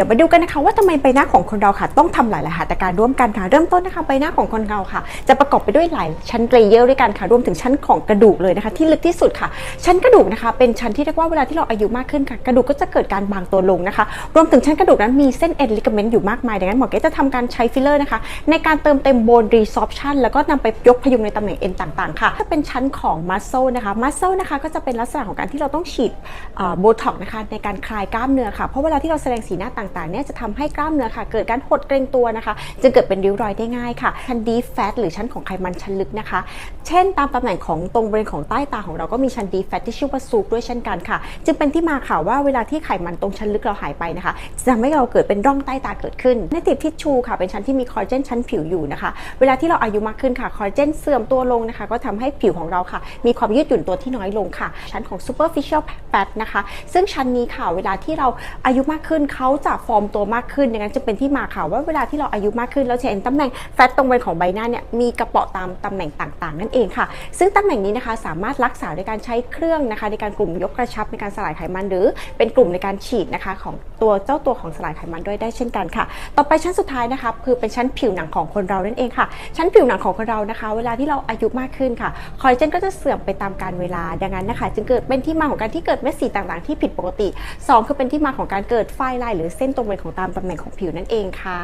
ดี๋ยวมาดูกันนะคะว่าทำไมใบหน้าของคนเราค่ะ ต้องทำหลายๆหัตถการร่วมกันค่ะ เริ่มต้นนะคะใบหน้าของคนเราค่ะ จะประกอบไปด้วยหลายชั้นเลเยอร์ด้วยกันค่ะ รวมถึงชั้นของกระดูกเลยนะคะ ที่ลึกที่สุดค่ะ ชั้นกระดูกนะคะ เป็นชั้นที่เรียกว่าเวลาที่เราอายุมากขึ้นค่ะ กระดูกก็จะเกิดการบางตัวลงนะคะ รวมถึงชั้นกระดูกนั้นมีเส้นเอ็นลิกเมนต์อยู่มากมาย ดังนั้นหมอเก๋จะทำการใช้ฟิลเลอร์นะคะ ในการเติมเต็มโบนรีซอ p ชันแล้วก็นำไปยกพยุงในตำแหน่งเอ็นต่างๆ ค่ะถ้าเป็นชั้นของมัสเซนะคะมัสเซนะคะก็จะเป็นลักษณะของการที่เราต้องฉีดโบท็อกนะคะในการคลายกล้ามเนื้อค่ะเพราะเวลาที่เราแสดงสีหน้าต่างๆเนี่ยจะทำให้กล้ามเนื้อค่ะ เกิดการหดเกร็งตัวนะคะจึงเกิดเป็นริ้วรอยได้ง่ายค่ะชั้นดีแฟตหรือชั้นของไขมันชั้นลึกนะคะ เช่นตามตำแหน่งของตรงบริเวณของใต้ตาของเราก็มีชั้นดีแฟตที่ชื่อว่าซูปด้วยเช่นกันค่ะ จึงเป็นที่มาค่ะว่าเวลาที่ไขมันตรงชั้นลึกเราหายไปนะคะจะทำให้เราเกิดเป็นร่องใต้ตาเกิดขึ้นในติดทิชชูค่ะ เป็นชั้นที่มีคอลลาเจนชั้นผิวอยู่นะคะ เวลาที่เราอายุมากขึ้นค่ะคอลลาเจนเสื่อมตัวลงนะคะ ก็ทำให้ผิวของเราค่ะ มีความยืดหยุ่นตัวที่น้อยลงค่ะ ชั้นของ superficial fat นะคะ ซึ่งชั้นนี้ค่ะเวลาที่เราอายุมากขึ้นเขาจะฟอร์มตัวมากขึ้นดังนั้นจะเป็นที่มาค่ะว่าเวลาที่เราอายุมากขึ้นเราจะเห็นตำแหน่งแฟตตรงบริเวณของใบหน้าเนี่ยมีกระเปาะตามตำแหน่งต่างๆ นั่นเองค่ะ ซึ่งตำแหน่งนี้นะคะสามารถรักษาโดยการใช้เครื่องนะคะ ในการกลุ่มยกกระชับในการสลายไขมัน หรือเป็นกลุ่มในการฉีดนะคะของตัวเจ้าตัวของสลายไขมันด้วยได้เช่นกันค่ะ ต่อไปชั้นสุดท้ายนะคะคือเป็นชั้นผิวหนังของคนเรานั่นเองค่ะ ชั้นผิวหนังของคนเรานะคะ เวลาที่เราอายุมากขึ้นค่ะคอลลาเจนก็จะเสื่อมไปตามกาลเวลาดังนั้นนะคะ จึงเกิดเป็นที่มาของการที่เกิดเม็ดสีต่างๆ ที่ผิดปกติสองคือเป็นที่มาของการเกิดฝ้ายลายหรือเส้นตรงไปของตามตำแหน่งของผิวนั่นเองค่ะ